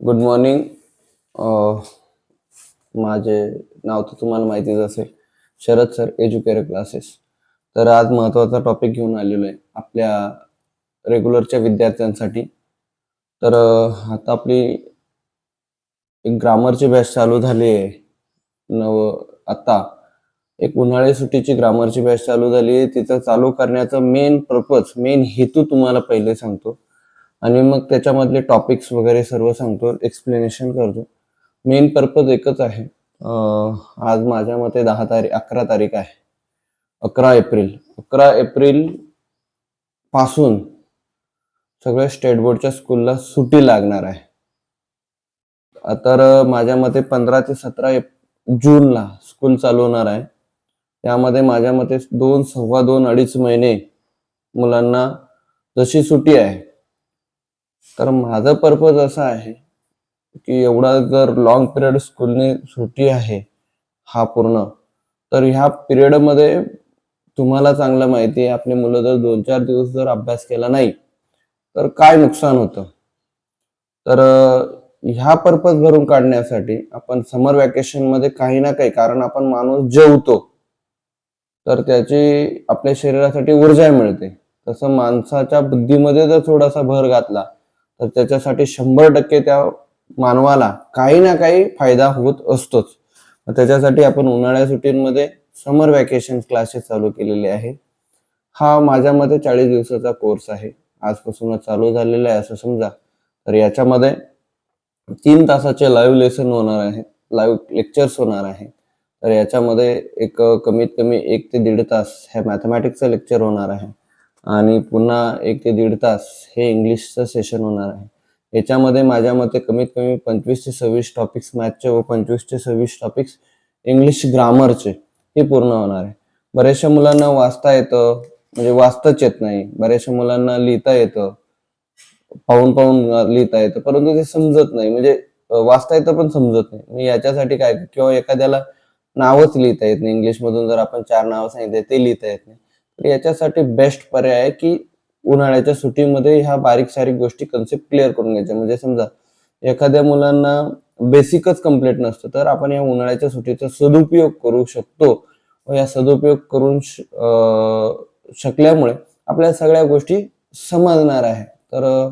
Good morning uh, माझे नाव तर तुम्हाला माहितीच असेल. शरद सर एज्युकेअर क्लासेस तर आज महत्त्वाचा टॉपिक घेऊन आलेलो आहे आपल्या रेग्युलरच्या विद्यार्थ्यांसाठी. तर आता आपली एक ग्रामरची बॅच चालू झाली आहे. नव आता. एक उन्हाळी सुट्टीची ग्रामरची बॅच चालू झाली आहे. तिचं चालू करण्याचा मेन पर्पज मेन हेतू तुम्हाला पहिले सांगतो. आणि मग त्याच्यामधले टॉपिक्स वगैरे सर्व सांगतो एक्सप्लेनेशन करतो. मेन पर्पज एकच आहे. आज माझ्या मते दहा तारीख अकरा तारीख आहे. अकरा एप्रिल. अकरा एप्रिलपासून सगळ्या स्टेट बोर्डच्या स्कूलला सुट्टी लागणार आहे. तर माझ्या मते पंधरा ते सतरा एप- जूनला स्कूल चालू होणार आहे. त्यामध्ये माझ्या मते दोन सव्वा दोन अडीच महिने मुलांना जशी सुट्टी आहे तर माझं पर्पज असा आहे की एवढा जर लॉंग पिरियड स्कूलने सुट्टी आहे हा पूर्ण तर ह्या पिरियडमध्ये तुम्हाला चांगलं माहिती आहे आपली मुलं जर दोन चार दिवस जर अभ्यास केला नाही तर काय नुकसान होतं? तर ह्या पर्पज भरून काढण्यासाठी आपण समर वॅकेशनमध्ये काही ना काही कारण आपण माणूस जेवतो तर त्याची आपल्या शरीरासाठी ऊर्जा मिळते. तसं माणसाच्या बुद्धीमध्ये जर थोडासा भर घातला तर त्याच्यासाठी शंभर टक्के त्या मानवाला काही ना काही फायदा होत असतोच. त्याच्यासाठी आपण उन्हाळ्या सुट्टींमध्ये समर वॅकेशन क्लासेस चालू केलेले आहे हा माझ्या मते चाळीस दिवसाचा कोर्स आहे. आजपासूनच चालू झालेला आहे असं समजा. तर याच्यामध्ये तीन तासाचे लाईव्ह लेसन होणार आहे लाईव्ह लेक्चर्स होणार आहे तर याच्यामध्ये एक कमीत कमी एक ते दीड तास हे मॅथमॅटिक्सचं लेक्चर होणार आहे. आणि पुन्हा एक ते दीड तास हे इंग्लिशचं सेशन होणार आहे. याच्यामध्ये माझ्या मते कमीत कमी पंचवीस ते सव्वीस टॉपिक्स मॅथचे व पंचवीस ते सव्वीस टॉपिक्स इंग्लिश ग्रामरचे हे पूर्ण होणार आहे. बऱ्याचशा मुलांना वाचता येतं म्हणजे वाचताच येत नाही. बऱ्याचशा मुलांना लिहिता येतं पाहून पाहून लिहिता येतं परंतु ते समजत नाही. म्हणजे वाचता येतं पण समजत नाही. मी याच्यासाठी काय? किंवा एखाद्याला नावच लिहिता येत नाही. इंग्लिशमधून जर आपण चार नावं सांगितले ते लिहिता येत नाही. तर याच्यासाठी बेस्ट पर्याय आहे की उन्हाळ्याच्या सुट्टीमध्ये ह्या बारीक सारीक गोष्टी कन्सेप्ट क्लिअर करून घ्यायच्या. म्हणजे समजा एखाद्या मुलांना बेसिकच कंप्लीट नसतं तर आपण या उन्हाळ्याच्या सुट्टीचा सदुपयोग करू शकतो. व या सदुपयोग करून श- शकल्यामुळे आपल्या सगळ्या गोष्टी समजणार आहे. तर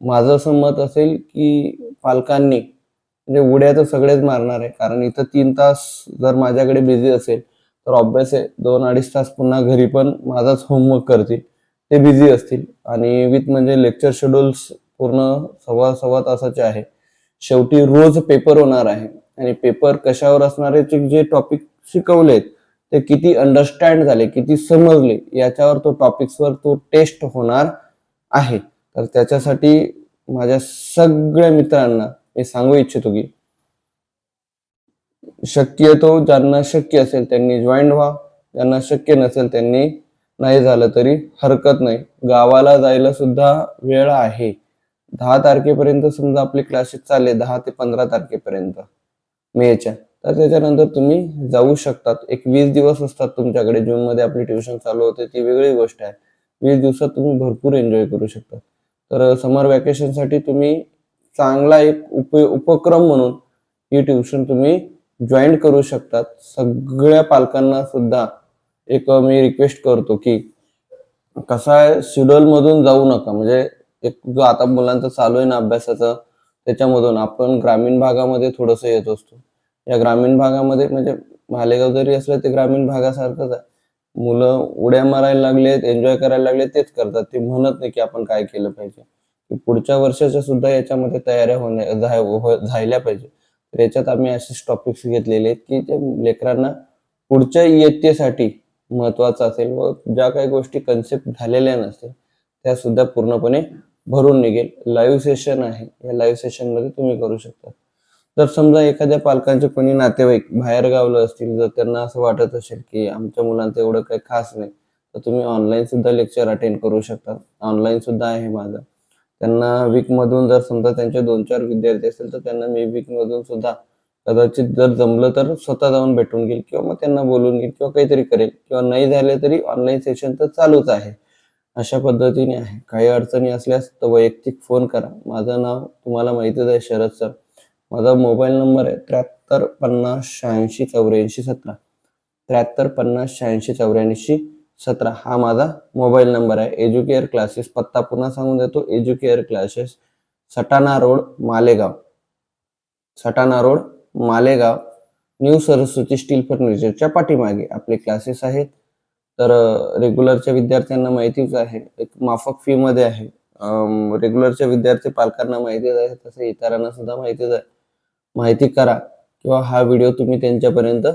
माझं असं मत असेल की पालकांनी म्हणजे उड्या तर सगळेच मारणार आहे. कारण इथं तीन तास जर माझ्याकडे बिझी असेल तर ऑब्विस आहे दोन अडीच तास पुन्हा घरी पण माझाच होमवर्क करतील. ते बिझी असतील. आणि विथ म्हणजे लेक्चर शेड्यूल्स पूर्ण सव्वा सव्वा तासाचे आहे. शेवटी रोज पेपर होणार आहे. आणि पेपर कशावर असणार आहे? जे टॉपिक शिकवलेत ते किती अंडरस्टँड झाले किती समजले याच्यावर तो टॉपिक्सवर तो टेस्ट होणार आहे. तर त्याच्यासाठी माझ्या सगळ्या मित्रांना मी सांगू इच्छितो की शक्यतो ज्यांना शक्य असेल त्यांनी जॉईन व्हा. ज्यांना शक्य नसेल त्यांनी नाही झालं तरी हरकत नाही. गावाला जायला सुद्धा वेळ आहे. दहा तारखेपर्यंत समजा आपले क्लासेस चालले दहा ते पंधरा तारखेपर्यंत. मेच्या तर त्याच्यानंतर तुम्ही जाऊ शकतात. एक वीस दिवस असतात तुमच्याकडे. जून मध्ये आपली ट्युशन चालू होते ती वेगळी गोष्ट आहे. वीस दिवसात तुम्ही भरपूर एन्जॉय करू शकता. तर समर वॅकेशनसाठी तुम्ही चांगला एक उप उपक्रम म्हणून ही ट्युशन तुम्ही जॉईन करू शकतात. सगळ्या पालकांना सुद्धा एक मी रिक्वेस्ट करतो की कसा आहे शेड्यूल मधून जाऊ नका. म्हणजे एक जो आता मुलांचं चालू आहे ना अभ्यासाचं त्याच्यामधून आपण ग्रामीण भागामध्ये थोडंसं येत असतो. या ग्रामीण भागामध्ये म्हणजे मालेगाव जरी असलं ते ग्रामीण भागासारखंच आहे. मुलं उड्या मारायला लागलेत एन्जॉय करायला लागले तेच करतात. ते म्हणत नाही की आपण काय केलं पाहिजे. पुढच्या वर्षाच्या सुद्धा याच्यामध्ये तयाऱ्या होण्या झाल्या हो- पाहिजे. तर याच्यात आम्ही असेच टॉपिक्स घेतलेले आहेत की जे लेकरांना पुढच्या इयत्तेसाठी महत्वाचं असेल व ज्या काही गोष्टी कन्सेप्ट झालेल्या नसतील त्या सुद्धा पूर्णपणे भरून निघेल. लाईव्ह सेशन आहे. या लाईव्ह सेशनमध्ये तुम्ही करू शकता. जर समजा एखाद्या पालकांचे कोणी नातेवाईक बाहेर गावलं असतील जर त्यांना असं वाटत असेल की आमच्या मुलांचं एवढं काही खास नाही तर तुम्ही ऑनलाईन सुद्धा लेक्चर अटेंड करू शकता. ऑनलाईन सुद्धा आहे माझं. त्यांना वीकमधून जर समजा त्यांचे दोन चार विद्यार्थी असेल तर त्यांना मी वीकमधून सुद्धा कदाचित जर जमलं तर स्वतः जाऊन भेटून घेईल किंवा मग त्यांना बोलून घेईल किंवा काहीतरी करेल किंवा नाही झाले तरी ऑनलाईन सेशन तर चालूच आहे. अशा पद्धतीने आहे. काही अडचणी असल्यास तर वैयक्तिक फोन करा. माझं नाव तुम्हाला माहितीच आहे शरद सर माझा मोबाईल नंबर आहे त्र्याहत्तर पन्नास शहाऐंशी चौऱ्याऐंशी सतरा. त्र्याहत्तर पन्नास शहाऐंशी चौऱ्याऐंशी सतरा. हा माझा मोबाईल नंबर आहे. एज्युकेअर क्लासेस पत्ता पुन्हा सांगून देतो. Educare classes Satana road Malegaon. Satana road Malegaon. New Saraswati steel फर्निचरच्या पाठीमागे आपले क्लासेस आहेत. तर रेग्युलरच्या विद्यार्थ्यांना माहितीच आहे. एक माफक फी मध्ये आहे. रेग्युलरच्या विद्यार्थी पालकांना माहितीच आहे. तसं इतरांना सुद्धा माहितीच आहे. माहिती करा किंवा हा व्हिडिओ तुम्ही त्यांच्यापर्यंत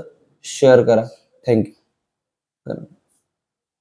शेअर करा. थँक्यू